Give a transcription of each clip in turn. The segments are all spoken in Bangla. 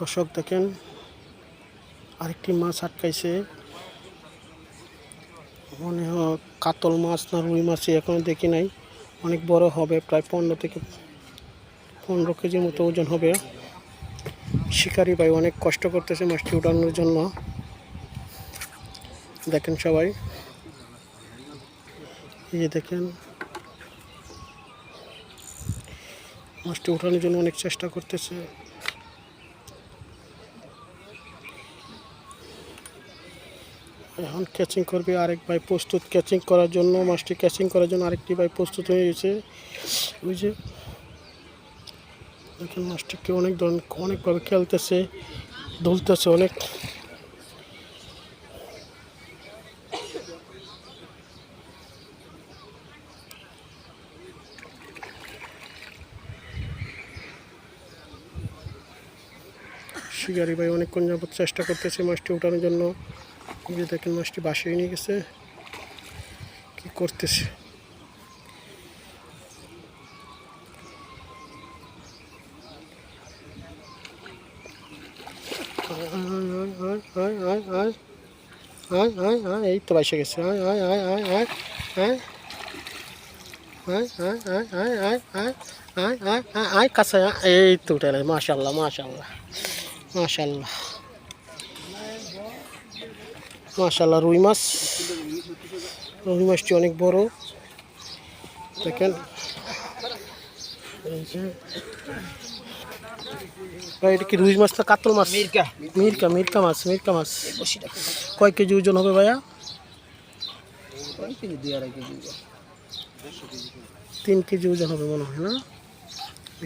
দর্শক দেখেন, আরেকটি মাছ আটকাইছে। মনে হয় কাতল মাছ না রুই মাছই এখনও দেখি নাই। অনেক বড় হবে, প্রায় পনেরো থেকে পনেরো কেজির মতো ওজন হবে। শিকারি ভাই অনেক কষ্ট করতেছে মাছটি উঠানোর জন্য। দেখেন সবাই। এই যে দেখেন, মাছটি উঠানোর জন্য অনেক চেষ্টা করতেছে। এখন ক্যাচিং করবে, আরেক ভাই প্রস্তুত ক্যাচিং করার জন্য, মাছটি ক্যাচিং করার জন্য আরেকটি ভাই প্রস্তুত হয়ে গেছে। ওই যে, দেখেন মাছটিকে অনেক ধরনের, অনেকভাবে খেলতেছে, দুলতেছে অনেক। শিকারি ভাই অনেকক্ষণ যাবত চেষ্টা করতেছে মাছটি উঠানোর জন্য। যে দেখেন মাছটি বাসায় নিয়ে গেছে কি করতেছে এই তো বাইসে গেছে আয় আয় আয় আয় আয় আয় আয় এই তো উঠে মাশাল্লাহ মাশাল্লাহ মাশাল্লাহ মাশাল্লাহ রুই মাছ। রুই মাছটি অনেক বড়। দেখেন। এটা কি রুই মাছ না কাতল মাছ? মির্কা। মিরকা মিরকা মাছ মিরকা মাছ। কয় কেজি ওজন হবে ভাইয়া? তিন কেজি ওজন হবে মনে হয় না?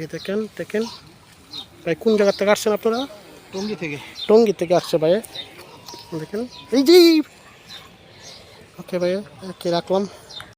এই দেখেন দেখেন। ভাই কোন জায়গা থেকে আসছেন আপনারা? টঙ্গি থেকে। টঙ্গি থেকে আসছে ভাই দেখেন। এই যে। ওকে ভাইয়া ওকে রাখলাম।